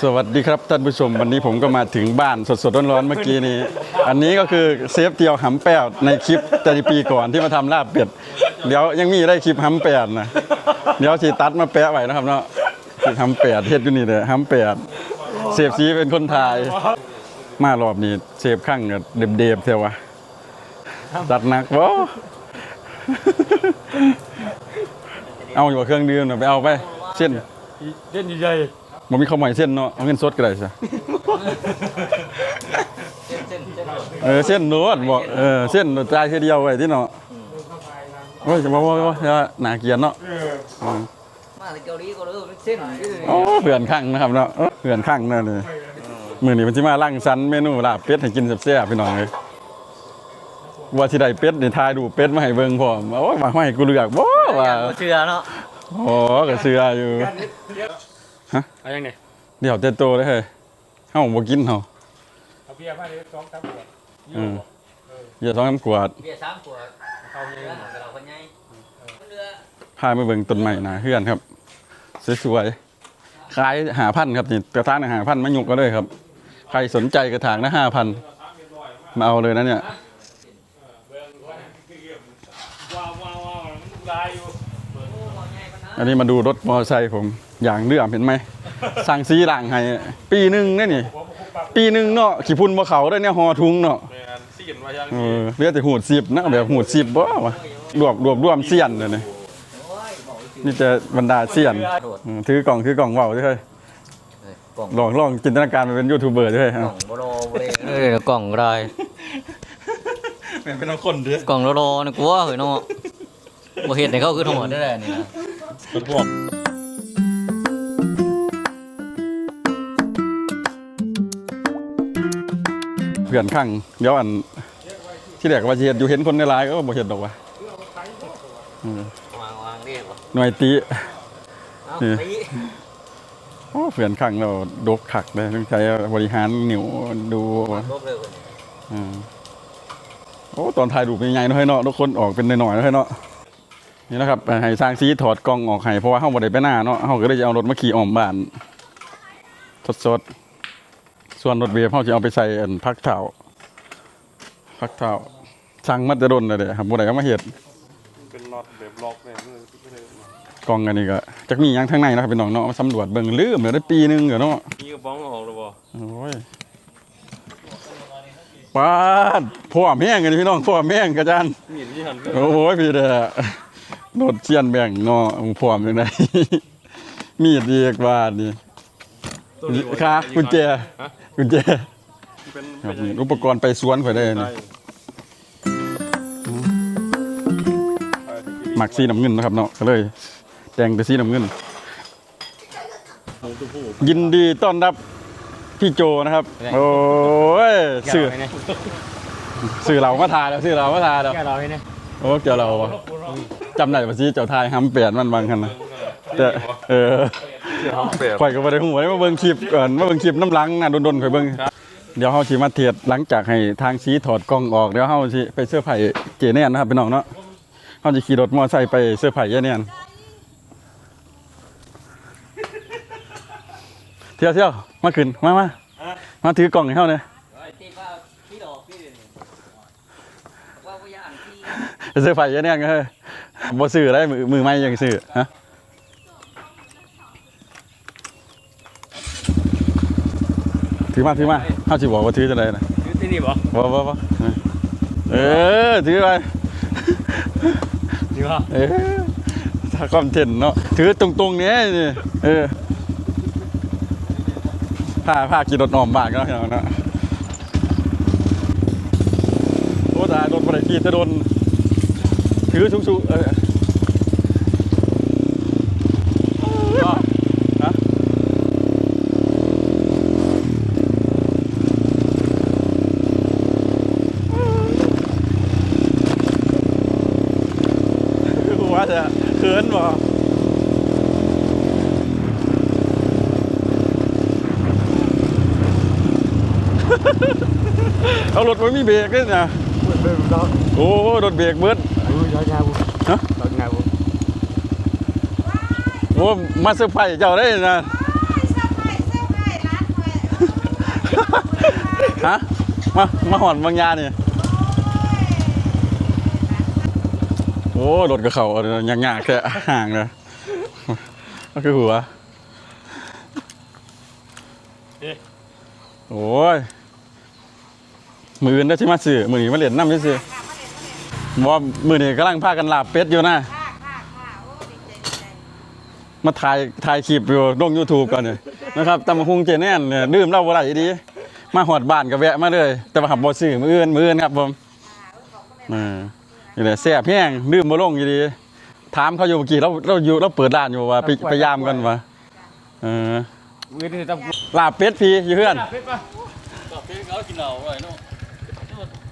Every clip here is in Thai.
สวัสดีครับท่านผู้ชมวันนี้ผมก็มาถึงบ้านสดๆร้อนๆเมื่อกี้นี้ อันนี้ก็คือเซฟเตียวหำแป้วในคลิปแต่ปีก่อนที่มาทำลาบเป็ดเดี๋ยวยังมีได้คลิปหำแปดนะเดี๋ยวสีตัดมาแปะไว้นะครับเนาะคลิปหำแปดเฮ็ดอยู่นี่เลยหำแปดเซฟซีเป็นคนถ่ายมารอบนี้เซฟข้างกับเดบๆเทวะตัดหนักวะเอาอยู่กับเครื่องดื่มน่ะไปเอาไปเส้นเล่นใหญ่ มันมีข้าวใหม่เส้นเนาะเอาเงินสดก็ได้ซะเออเส้นโน้ตบอกเออเส้นโน้ตจ่ายแค่เดียวไว้ที่เนาะโอ้ยจะบอกว่าว่าหนาเกลียนเนาะอืมมาจากเกาหลีก็รู้เป็นเส้นอยู่เลยโอ้เผื่อนข้างนะครับเนาะเออเผื่อนข้างนั่นเลยมื้อนี้มันสิมาล่างสันเมนูลาบเป็ดให้กินแซ่บๆพี่น้องเลยว่าสิได้เป็ดนี่ทายดูเป็ดมาให้เบิ่งพร้อมโอ้ยมาให้กูเลือกบ่ว่าเชื่อเนาะโอ้ก็เสืออยู่ ๆอะไรยังไงเดี๋ยวเต็มโตเลยเฮ้ยเฮาบ่กินเฮาเอาเบียร์มาเลยสองสามขวดอืมอย่าท้องน้ำกวาดเบียร์สามขวดเขาเยเรืออะแต่เราคนใหญ่เรือพาไปเบิ่งต้นใหม่นาเฮือนครับ สวยๆขายหาพันครับนี่กระถางหาพันมายุกก็เลยครับ ใครสนใจกระถางนะห้าพันมาเอาเลยนะเนี่ยว้าวว้าวว้าวมันดูลายอยู่อันนี้มาดูรถมอเตอร์ไซค์ผม อย่างเลื่อมเห็นไหมสั่งซีหลังให้ปีหนึ่งเนี่ยนี่ผมคุกปับปีหนึ่งเนาะขี่พุ่นบ่เขาได้เนี่ยหอทุงเนาะแมนซีนมายังเออเหลือแต่หูดสิบนะแบบหูดสิบบ่วะรวบรวบรวมเสียนเลยนี่นี่จะบรรดาเสียนโดดอืมถือกล่องถือกล่องเบาด้วยกล่องลองลองจินตนาการไปเป็นยูทูบเบอร์ด้วยกล่องโบโลเว้ยเออกล่องไรเป็นเอาคนเด้อกล่องโลโลนี่กลัวเหรอเนาะบ่เห็นในเขาคือทั้งหมดได้แหละนี่นะ พวกเพื่อนข้างเดี๋ยวอันที่แรกว่าสิเฮ็ดอยู่เห็นคนในไลน์ก็บ่เฮ็ดดอกว่ะอืมวางวางเรียกว่าหน่วยตีเอาเออไปโอ้เพื่อนข้างเราดกขักเลยต้องใช้บริหารนิ้วดูลบเลยคนอืมโอ้ตอนถ่ายรูปเป็นไงเนาะให้เนาะทุกคนออกเป็นหน่อยๆเนาะให้เนาะนี่นะครับให้สร้างซีถอดกล้องออกให้เพราะว่าเฮาบ่ได้ไปหน้าเนาะเฮาก็เลยจะเอารถมาขี่อ้อมบ้านสดๆ ส่วนรถเวฟเฮาจะเอาไปใส่อันพักเท้าพักเท้าสั่งมาจะดนเลยเด้ครับบ่ได้เอามาเฮ็ดเป็นน็อตแบบล็อกเนี่ยไม่ได้กล้องอันนี้ก็จักมีหยังข้างในนะครับพี่น้องเนาะมาสำรวจเบิ่งลืมแล้วได้ปีหนึงแล้วเนาะมีกระบ้องออกหรือเปล่าโอ้ยปาดพ่อแม่งกันพี่น้องพ่อแม่งกระจานมีดที่หันโอ้ยพี่เด้อโดดเชียนแบ่งเนาะพร้อมจังไดมีดอีกว่านี่ ค่ะกุญแจกุญแจเป็นครับนี่อุปกรณ์ไปสวนข่อยได้นี่หมักสีน้ำเงินนะครับเนาะก็เลยแต่งแต่สีน้ำเงินยินดีต้อนรับพี่โจนะครับ โอ้ยสื่อสื่อเรามาทาแล้วสื่อเรามาทาแล้วแค่เราเนี่ยโอ้เจ้าเราอะจำได้ปะซีเจ้าทายห้ำเปลี่ยนมันบางคันนะแต่เออเปลี่ยน ข่อยก็บ่ได้หูได้มาเบิ่งคลิปก่อนมาเบิ่งคลิปน้ำหลังน่ะดนๆข่อยเบิ่งเดี๋ยวเฮาสิมาเทียดหลังจากให้ทางซีถอดกล้องออกเดี๋ยวเฮาสิไปเสื้อร์ไผ่เจแน่นนะครับพี่น้องเนาะเฮาสิขี่รถมอเตอร์ไซค์ไปเสื้อร์ไผ่เจแน่นเที่ยวเที่ยวมาขึ้นมามามาถือกล่องให้เฮาเนี่ยตีว่าพี่ดอกพี่เดี๋ยวนี้ว่าพยานที่ไปเสื้อร์ไผ่เจแน่นก็เฮ้ยบ่ซื้อได้มือมือไม้ยังซื้อฮะ ถือมาถือมาเฮาสิบอกว่าถือจังไดน่ะที่นี่บ่ว้าวว้าวเออถือไปนี่ป่ะเออถ้าคอนเทนต์เนาะถือตรงๆเนี้ยนี่เออผ้าผ้ากี่รถออมบ้านก็แล้วเนาะโอ้ตายรถบริกีจะโดนถือสูงๆเอออ้าวฮะว่าจะเขินบ่ เอารถไม่มีเบรกเลยนะเดินดอกโอ้รถเบรกเบิดดูยาวๆบุฮะตอนไงบุโอ้มาเซอร์ไพรส์เจ้าได้นะเสื้อผ้าเสื้อผ้าร้ฮะมามาหอนบางยานี่โอ้รถกับเขายังยากแค่ห่างเลยก็คือหัวโอ้ย มืออื่นได้ใช่มาสื่อมือนี้มาเล่นน้ำไม่สื่อว่ามือนี้กำลังพากันลาบเป็ดอยู่นะ ค่ะค่ะค่ะโอ้ดีใจดีใจมาถ่ายถ่ายคลิปอยู่ลง YouTube ก่อนเลยนะครับตำบักหุงเจแน่นเนี่ยดื่มเหล้าบ่ไหลดี มาหอดบ้านก็แวะมาเลย แต่ว่าขับบ่ซื้อมืออื่นมืออื่นครับผมเออนี่แหละแซ่บแห้งดื่มบ่ลงอยู่ดี ถามเขาอยู่เมื่อกี้เราเราอยู่เราเปิดร้านอยู่ว่าไปไปยามกันวะเออมือที่ต้องลาบเป็ดพี่อยู่เพื่อนเป็ดป่ะก็เป็น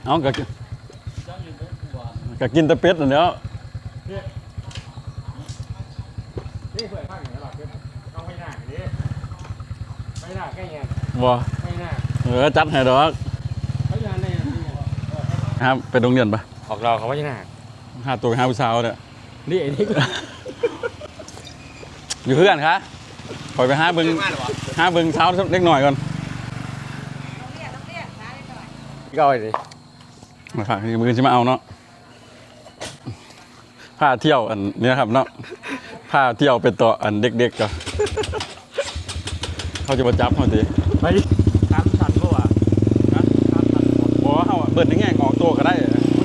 เขากินเหล้าไว้เนาะเอาก็กินจังอยู่บ่กลัวก็กินแต่เป็ดนั่นแหล้วนี่สวยมากเลยหรอเป็ดต้องไปหน้าดิไปหน้าแค่ยังบ่ไปหน้าเออจัดให้ดอกเขาจะในครับไปโรงเรียนปะออกเราเขาไม่หน้าหาตัวหาผู้สาวเนี่ยนี่ไอ้นี่อยู่เพื่อนคะคอยไปหาเบิ่งหาเบิ่งเช้าเล็กหน่อยก่อนต้องเรียกต้องเรียกช้าได้หน่อย ก็เอาดิ มาฝากมือจะมาเอาเนาะพาเที่ยวอันเนี้ยครับเนาะพาเที่ยวไปต่ออันเด็กๆก็เขาจะมาจับเขาดีไปตามสันก็ว่ะบอกว่าเขาอะเบิดในแง่งออกตัวก็ได้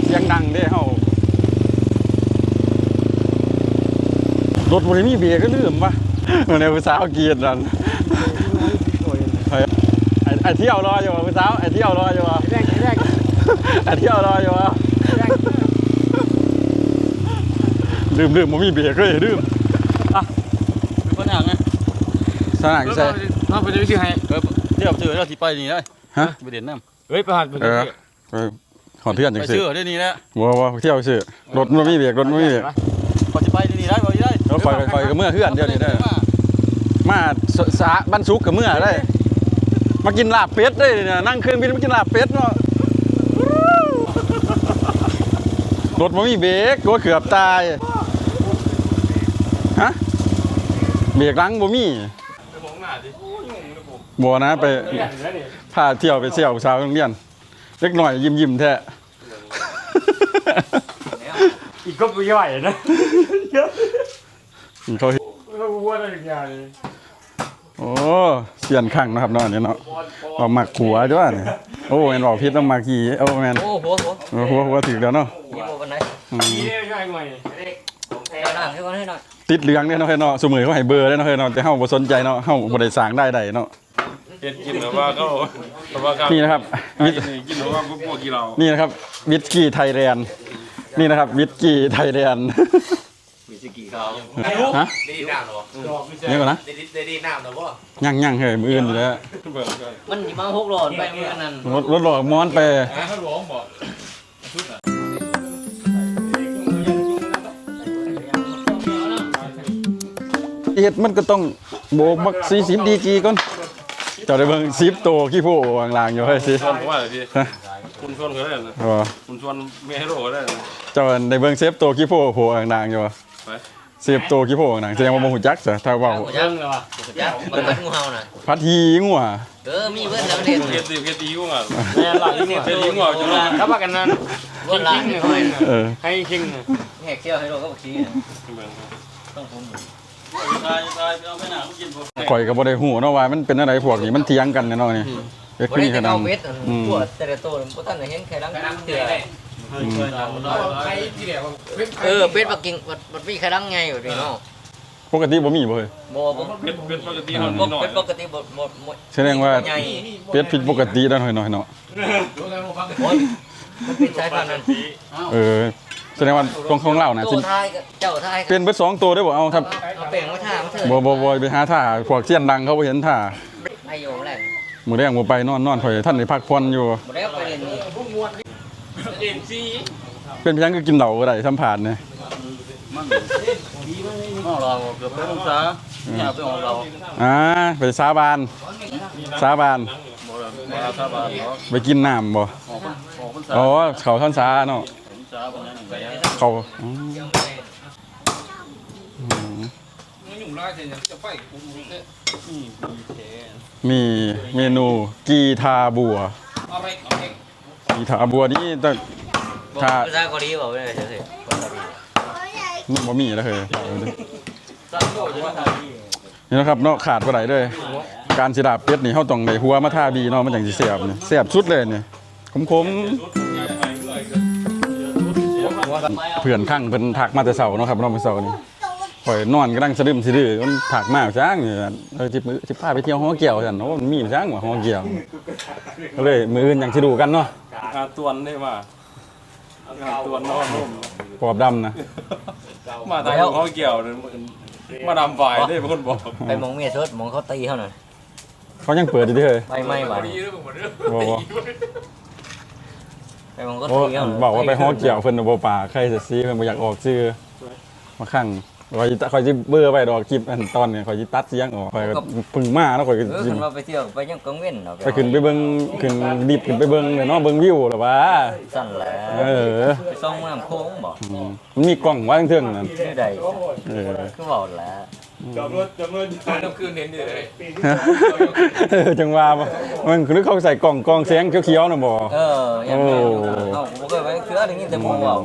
เสียงดังเด้เขารถบริมีเบรกก็ลืมปะในภาษาวเกียรตินั่นไอ้ไอ้ไอ้เที่ยวรออยู่ภาษาวไอ้เที่ยวรออยู่วะแรกแรก ไอ้เที่ยวรออยู่วะแรกลืมลืมมันมีเบรกเลยลืมเป็นคนอย่างไงสนามใช่เราไปดูชื่อให้เออเดี๋ยวเจอแล้วที่ไปนี่ได้ฮะไปเด่นน้เฮ้ยประหารไปเอดูอไปขอเทื่อนำจัไปงสิซื้อได้นี่แหละว้าวว้าวเที่ยวสิรถมันมีเบรกรถมันมีเบรกพอจะไปนี่ได้บ่ได้รถไฟไฟก็เมื่อเทื่อนเดียวนี้ได้มาสสาบ้านซุกกับเมื่อได้ มากินลาบเป็ดได้เนี่ยนั่งเครื่องบินมากินลาบเป็ดเนาะ รถมันมีเบรกรถเกือบตาย ฮะ เบรกหลังบ่มีบ่นะไปพาเที่ยวไปเที่ยวสาวโรงเรียน เล็กหน่อยยิ้มยิ้มๆแท้อีกก็ไม่ไหวนะเขาเห็นเราวัวอะไรอย่างเงี้ยโอ้เสียนขังเนาะครับเนาะอันนี้เนาะเอาหมักขัวด้วยเนี่ยโอ้แมนบอกพิษต้องหมักขี่โอ้แมนโอ้โหโหเออหัวหัวถึงแล้วเนาะ ยี่โมกันไหนอืมนี่ใช่ไหมเอาหนังให้ก่อนให้หน่อยติดเหลืองเนี่ยเนาะเฮ้ยเนาะสมือเขาให้เบอร์ได้เนาะเฮ้ยเนาะแต่เฮาบ่สนใจเนาะเฮาบ่ได้สร้างได้ได้เนาะเห็ดกินหรือว่าก็หรือว่าก็นี่นะครับวิทกินหรือว่าพวกกี่เรานี่นะครับ วิสกี้ไทยแลนด์นี่นะครับ วิสกี้ไทยแลนด์มีสกี่เขาฮะได้ดีน้ำหรอนี่ก่อนนะได้ดีได้ดีน้ำหรอวะยังยังเฮ้ยมืออื่นอยู่แล้วมันสิมาหกหลอดไปเมื่อนั้นรถรถหลอกม้อนไปถ้าหลวงบอก เฮ็ดมันก็ต้องโบกบัก40ดีกรีก่อนเจ้าได้เบิ่ง10โตขี้โพวางลางอยู่เฮ้ยสิชวนผมว่าเลยพี่คุณชวนเขาได้นะอ๋อคุณชวนเมียให้โลก็ได้นะเจ้าได้เบิ่งเซฟโตขี้โพโผอ่างนางอยู่บ่ไปเซฟโตขี้โพอ่างนางแสดงว่าบ่ฮู้จักซะถ้าเว้ายักษ์ยักษ์มันเป็นงูเห่าน่ะพัดฮีงัวเออมีเบิ้ลแล้วเด่นเกตีเกตีกูอะแม่หลังนี่เกตีกูอะจุฬาถ้าว่ากันนั้นบนหลังคิงนี่เนี่ยเออให้คิงแหกเที่ยวให้เราก็บอกชี้ต้องผมตายตายเอาไปหนากินผม ข่อยก็บ่ได้ฮู้เนาะว่ามันเป็นอะไรพวกนี้มันเถียงกันเนาะนี่เฮ็ดบ่ขึ้นได้นี่ขจะนาดเอาเม็ดอันพวกแต่ละตัวบ่ทันได้เห็นใครลังเถื่อเออเป็ดปักกิ่งมันมีใครลังไงอยู่นี่เนาะปกติบ่มีบ่เฮ้ยบ่บ่เป็นเป็นปกติเป็เขาหน่อยนปกติบ่บ่บ่แสดงว่าใหญ่เป็ดผิดปกติแล้วหน่อยๆเนาะโอ้ยมันเป็นสายพันธุ์นั้นเออ แสดงว่าตรงของเราน่ะสิตัวท้ายกับเจ้าท้ายเป็นเบิดสองตัวได้บ่เอาครับเอาแป้งมาทามาเถิดบ่บ่บ่ไปหาท่าพวกเสี้ยนดังเขาบ่เห็นท่าไอ้โยงแหละมื้อแรงบ่ไปนอนนอนข่อยท่านได้พักผ่อนอยู่บ่ได้เอาไปเรียนนี่เป็นเพียงก็กินเหล้าก็ได้สัมภาษณ์เนี่ยของเราเกือบเป็นองศาเนี่ยเป็นของเราอ่าไปสาบาน สาบานบ่ทราบว่าไปกินน้ำบ่ออกออกพรรษาอ๋อเขาท่อนสาเนาะ พรรษาบ่นั้นไปเขาอืมมีเมนูกีทาบัวอีถาบัวนี่ต้องถ้าภาษาเกาหลีบอกไม่ได้เฉยมันบ่มีแล้วเคยเอาเด้อๆซักโซ่จะมาทำดีนี่นะครับเนาะขาดบ่ได้เลยการสิดาบเป็ดนี่เฮาต้องได้หัวมาท่าบีเนาะมันจังสิแซ่บนี่แซ่บสุดเลยนี่ขมๆ เพื่อนข้างเพิ่นทักมาแต่เช้าเนาะครับเนาะมื้อเช้านี่ข่อยนอนกำลังสะดึมสะดือมันถักมากจังนี่เออสิมื้อสิพาไปเที่ยวหอเกี่ยวซั่นโอ้มันมีจังว่าหอเกี่ยวก็เลยมื้ออื่นยังสิดูกันเนาะอาตวนได้มาอาตวนนอนร่มปอบดำนะมาทางเขาเกี่ยวเลยมาดำฝ่ายได้เป็นคนบอกไปมองเมียสดมองเขาตีเขาหน่อยเขายังเปิดอยู่เด้อไม่ไม่มาบ่บ่ ไปมองเขาโอ้ตีเขาหน่อยบอกว่าไปฮอกเกี่ยวเพิ่นบ่ป่าใครจะซีเพิ่นบ่อยากออกชื่อมาคั่งคอยสิคอยสิเบื่อไปดอกคลิปอันตอนนี้คอยสิตัดเสียงออกคอยก็เพึ่งมาแล้วคอยก็เออสิขึ้นมาไปเที่ยวไปยังกังเว้นเนาะไปขึ้นไปเบิ่งขึ้นดิบขึ้นไปเบิ่งเนาะเบิ่งวิวหรอวะสั่นแหละเออไปซ่องน้ำโค้งบอกอืมมันมีกล้องว่าเทิงๆนั่นชื่อใดเออ คือบอกแหละ จอดรถจอดรถน้ำคืนเห็นอยู่เลยเออจังว่าบ่มันคือเขาใส่กล่องกล้องแสงเขียวๆน่ะบ่ เออยังไงเอ้าผมเคยไปเสืออย่างนี้แต่ผมบอก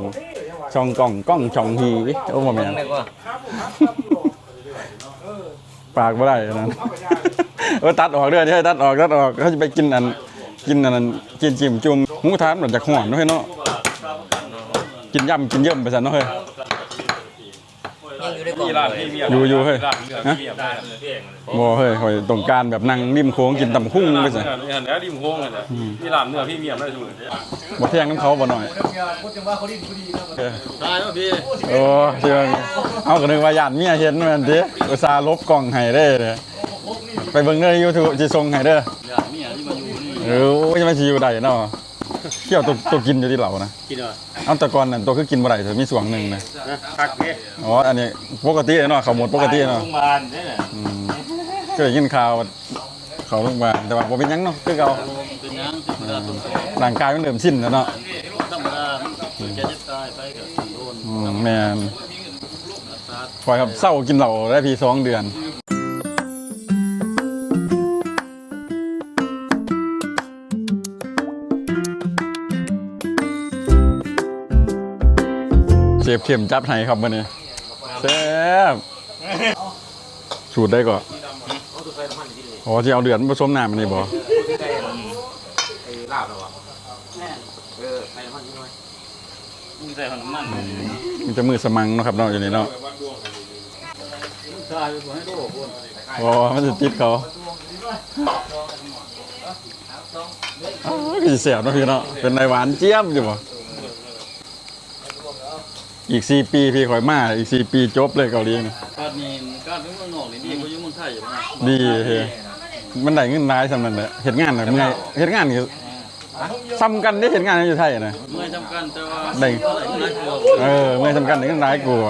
ช่องกล้องกล้องช่องหีโอ้บ่แม่มึงนเลยว่าปากบ่ได้อันนั้นเออตัดออกเด้อเด้อตัดออกตัดออกเขาจะไปกินอันกินอันนั้นกินจิ้มจุ่มหมูทานมันจากห่อนเนาะเฮ้ยเนาะกินย่ำกินเยิ่มไปซั่นเนาะเฮ้ย ยังอยู่ในกล่องที่ร้านที่เมียอยู่อยู่เฮ้ยร้านเมียที่เมียได้บ่เฮ้ยข่อยต้องการแบบนั่งริมโค้งกินตำคุ้งไปซะนี่หันแล้วริมโค้งเลยนะที่ร้านเนื้อพี่เมียได้เสมอบ่แทงน้ำเขาบ่หน่อยตายแล้วพี่โอ้เชื่อเอาก็นึกว่าญาติเมียเห็นแม่นติอุตส่าห์ลบกล้องให้เด้อเด้อไปเบิ่งใน YouTube สิส่งให้เด้ออย่ามีอะไรที่มาอยู่นี่เออโอ้ยจะมาสิอยู่ได้เนาะ เกี่ยวตัวตัวกินอยู่ที่เหล่านะกินเหรอเอาแต่ก่อนนั่นตัวคือกินบ่ได้แต่มีส่วงหนึงนะพักเนี่ยอ๋ออันนี้ปกติเนาะเขาหมดปกติเนาะโรงพยาบาลได้แหละอืมก็ได้ยินข่าวว่าเขาโรงพยาบาลแต่ว่าบ่เป็นหยังเนาะคือเก่าเป็นยังติดเวลาตุ่มร่างกายมันเริ่มสิ้นแล้วเนาะธรรมดาเกิดแก่เจ็บตายไปกับโดนอืมแม่นคอยครับเศร้ากินเหล้าได้พี่สองเดือน เจ็บเข็มจับไห้ครับวันนี้แซ่บสูตรได้ก่อนอ๋อที่เอาเดือนผสมน้ำมันนี่บ่มึงใส่ขนมมันมันจะมือสมังเนาะครับเนาะอยู่นี่เนาะใช่ไปให้โดดคนอ๋อมันจะติดเขาอ๋อพี่เสียบเนาะพี่เนาะเป็นนายหวานเจี๊ยบอยู่บ่ อีกสี่ปีพี่ข่อยมาอีกสี่ปีจบเลยเกาหลีนี่การนี้การที่เมืองนอกนี่ดีกว่าอยู่เมืองไทยอยู่นะดีเฮ้ยมันได้เงินรายสำนันแหละเฮ็ดงานน่ะเมื่อยเฮ็ดงานคือซ้ำกันได้เฮ็ดงานอยู่ไทยน่ะเมื่อจำกันแต่ว่าได้น่ากลัวเออเมื่อยสำคัญได้เงินรายกลัว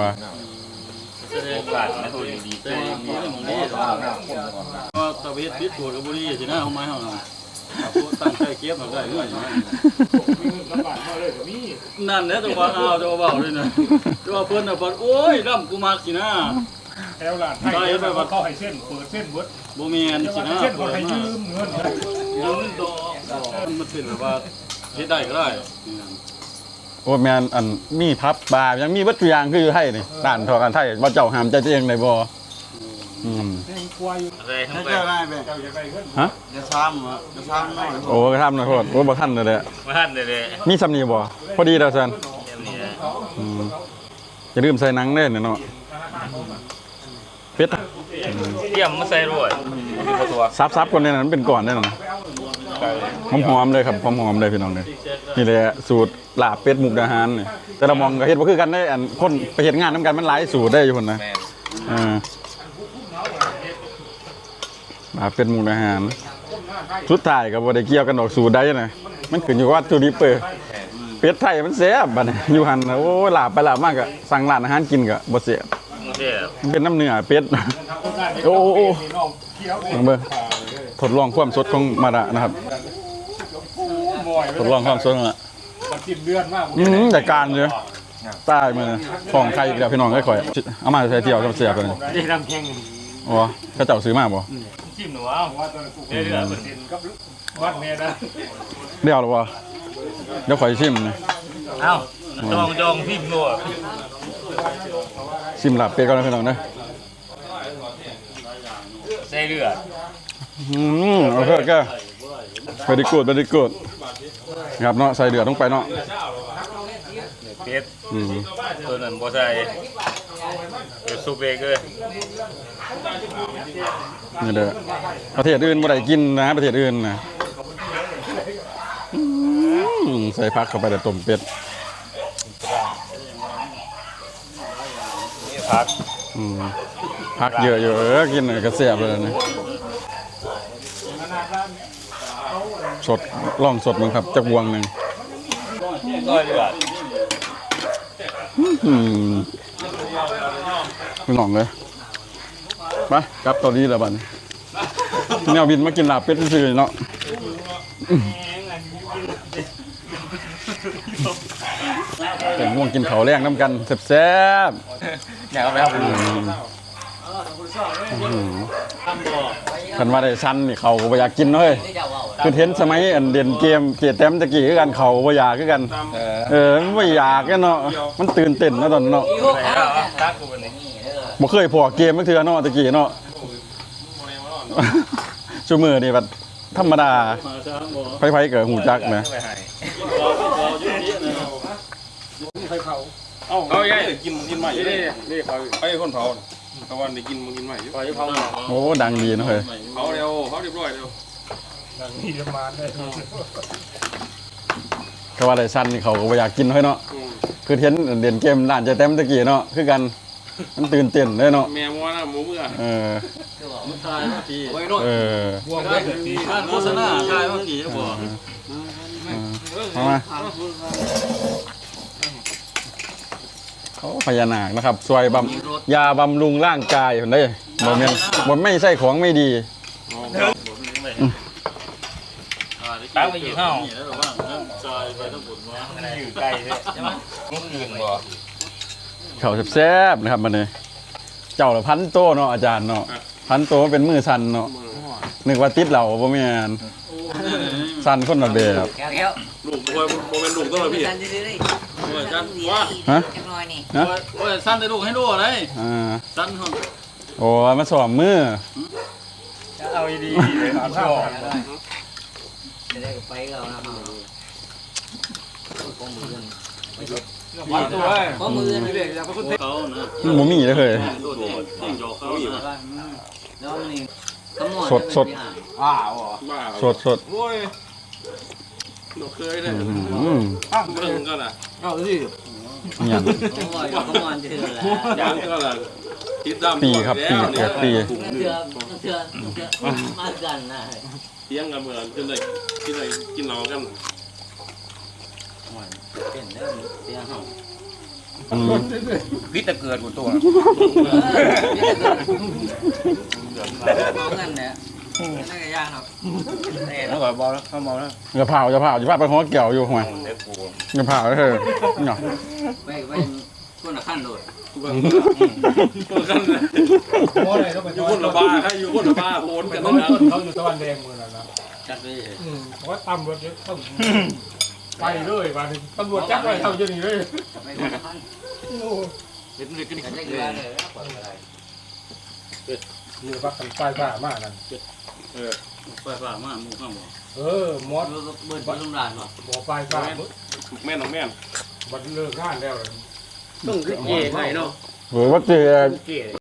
แสดงการไม่ถูกดีแต่มีเรื่องของนี้หรอกว่าตะเวทพิษปวดกับบุรีสินะเอาไม้เฮาน่ะ ตั้งใจเก็บเอาได้เรื่อยนั่นแหละตัวว่าเอาตัวเบาเลยนะตัวเพิ่นน่ะเพิ่นโอ้ยร่ำกูมักสินะแถวหลานไทยแบบว่าเขาให้เส้นเปิดเส้นเบิดบ่แม่นแต่สิว่านะเส้นคนให้ยืมเงินเลยยืมดอกมันเป็นแบบว่าเฮ็ดได้ก็ได้โอ้แมนอันมีพับบาร์ยังมีวัตถุกอย่างคืออยู่ไทยนี่ด้านทอกันไทยว่าเจ้าหามใจตัวเองได้บ่ อืมยังกลัวอยู่อะไรทั้งไปเจ้าอยากได้เงินฮะจะซ้ำอะจะซ้ำหน่อยโอ้กระทำนะโทษโอ้บ่ทันเลยแหละมาทันเลยเลยมีสำนีบ่พอดีแล้วซั่นอืมอย่าลืมใส่หนังเด้อเนาะเป็ดเตรียมมาใส่รวยตัวซับๆคนในนั้นเป็นก่อนได้น่ะหอมๆเลยครับหอมๆเลยพี่น้องเด้อนี่แหละสูตรลาบเป็ดมุกดาหารนี่แต่ละหมองก็เฮ็ดบ่คือกันได้อันคนไปเฮ็ดงานนํกันมันหลายสูตรได้อยู่พุ่นนะเออ มาเป็นหมูอาหาร สุดท้ายกับบได้เกี่ยวกันดอกสูตรได้นะมันขึ้นอยู่กับวัตถุดิบเปิดเป็ดไทยมันแซ่บบัดนี้อยู่หันนะโอ้ยลาบไปลาบมากก็สั่งร้านอาหารกินก็บ่แซ่บเดี๋ยเป็นน้ำเนื้อเป็ดโอ้โอ้โอ้น้องข้องลองเบิ่งทดลองความสดของมาดะนะครับบ่อยทดลองความสดของอะมันกินเลือดมากอืมแต่การเลยใต้มือของใครอีกแล้วพี่น้องค่อยๆเอามาใส่เที่ยวกับเสียบเลยได้ทำแข่ง อ๋อเขาเจ้าซื้อมาบ่จิ้มหนูเอาว่าตัวกูเรื่อยๆเปอร์เซ็นต์กับวัดเนี่ยนะเดี๋ยวหรอบ่เดี๋ยวข่อยชิมนะเอ้าจองจองพิมพ์หนูชิมลาบเป็ดก่อนนะพี่น้องนะใส่เรืออืมโอเคก็ไปดีกูดไปดีกูดครับเนาะใส่เดือดลงไปเนาะเป็ดอืมตัวนั้นบ่ใส่เป็นซุปเบเกอร์ นี่เด้อประเทศอื่นบ่ได้กินนะประเทศอื่นนะอืมใส่ผักเข้าไปแต่ต้มเป็ดนี่ผักอืมผักเยอะอยู่เออกินหน่อยก็แซ่บเลยนะสดล่องสดมึงครับจักบวงหนึ่งก้อยเลือดอืมพี่น้องเลย ไปกลับตอนนี้แล้วบัดนี้แนวบินมากินลาบเป็ดซื่อๆเนาะเป็นง่วงกินเขาวแรงน้ำกันแซ่บอยากเอาไปครับๆอืมคันว่าได้ชั้นนี่เขาก็บ่อยากกินเนาะเฮ้ยคือเห็นสมัยอันเด่นเกมเกตแต้มตะกี้คือกันเขาบ่อยากคือกัน เออ เออมันบ่อยากกันเนาะมันตื่นเต้นเนาะตอนนั้นเนาะ ตักกูเป็นนี่ บ่เคยพอเกมเมื่อเทื่อเนาะตะกี้เนาะชั่วมือนี่แบบธรรมดามาช้างบ่ไผๆเกิดหูจักนะไปให้เราเราอยู่นี่นะเอาใหญ่กินกินใหม่นี่นี่เขาไอ้คนเผาเขาวันนี้กินมึงกินใหม่อยู่ไปเผาโอ้ดังดีเนาะเฮ้ยเผาเร็วเผาเรียบร้อยเร็วก็ว่าได้สั้นนี่เขาก็บ่อยากกินเฮ้ยเนาะคือเห็นเด่นเกมร้านใจเต็มตะกี้เนาะคือกัน มันตื่นเต้นเลยเนาะแม่มัวนะหมูเมื่อเออมันตายเมื่อกี้เออการโฆษณาตายเมื่อกี้จะบอกเอามาเขาพญานาคนะครับช่วยบำยาบำรุงร่างกายคนได้บ่แม่นบ่ไม่ใช่ของไม่ดีตั้งไปอยู่ห้องนี่แล้วว่าตายไปทั้งหมดว่าอยู่ไกลเลยใช่ไหมมึงคืนบ่ เขาแซ่บๆนะครับมันนี้เจ้าละพันโตเนาะอาจารย์เนาะพันโตมันเป็นมือสันเนาะนึกว่าติดเหล่าบ่แม่นสันคนละแบบแก้วแก้วลูกบอยโมเป็นลูกต้องเลยพี่สันดื้อๆเลยโอ้ยจันดีว่าฮะจังน้อยนี่ฮะโอ้ยสั้นได้ลูกให้ลูกอะไรอ่า สั้นห้องโอ้มาสอบมือ เอาดีเลยครับชอบจะได้ไปก็เอานะข้อมื อมาตัวเว้ยข้อมือนี่เขานะมันบ่มีเลยเฮ้ยโดดเด่นจริงจอกเขานะแล้วนี่ขมวดสดสดบ้าบ้าสดสดโอ้ยหนูเคยเลยอืมเบิ่งก็น่ะเนี่ยขมวดขมวดจะถือแหละยังก็น่ะติดตามปีครับปีเกิดปีเถื่อเถื่อเถื่อมากันนะเที่ยงกันเหมือนจนได้กินอะไรกินเหล้ากัน เป็นเด้อเสียห้องอืมพิษแต่เกิดกูตัวบอกเงินเนี่ยนั่นก็ยากครับแล้วก็บอกแล้วเขาบอกแล้วอย่าเผาอย่าเผาอย่าเผาไปหัวเกี่ยวอยู่ห่วยเด็กกูอย่าเผาเลยเฮ้ยเนาะไปไปคนละขั้นโดดตัวกันอยู่คนละบ้าให้อยู่คนละบ้าโหนกันนะเขาอยู่ตะวันแดงมือนั่นนะจัดไปอืมเพราะว่าตำรวจเยอะต้อง ไปเลยมาถึงตำรวจจับไว้เท่าเจนี่เลยไปคนละขั้นเห็นเด็กกันจะได้เกลือเลยมือพักกันป้ายผ้ามากนั่นไฟฟ้ามาหมู่ข้างบ่เออมอสเบิร์ดเบิร์ดลุงหลานบ่บอกป้ายผ้าแม่นของแม่นบัดเลิกงานแล้วต้องเย่ไหนเนาะหรือว่าเจอ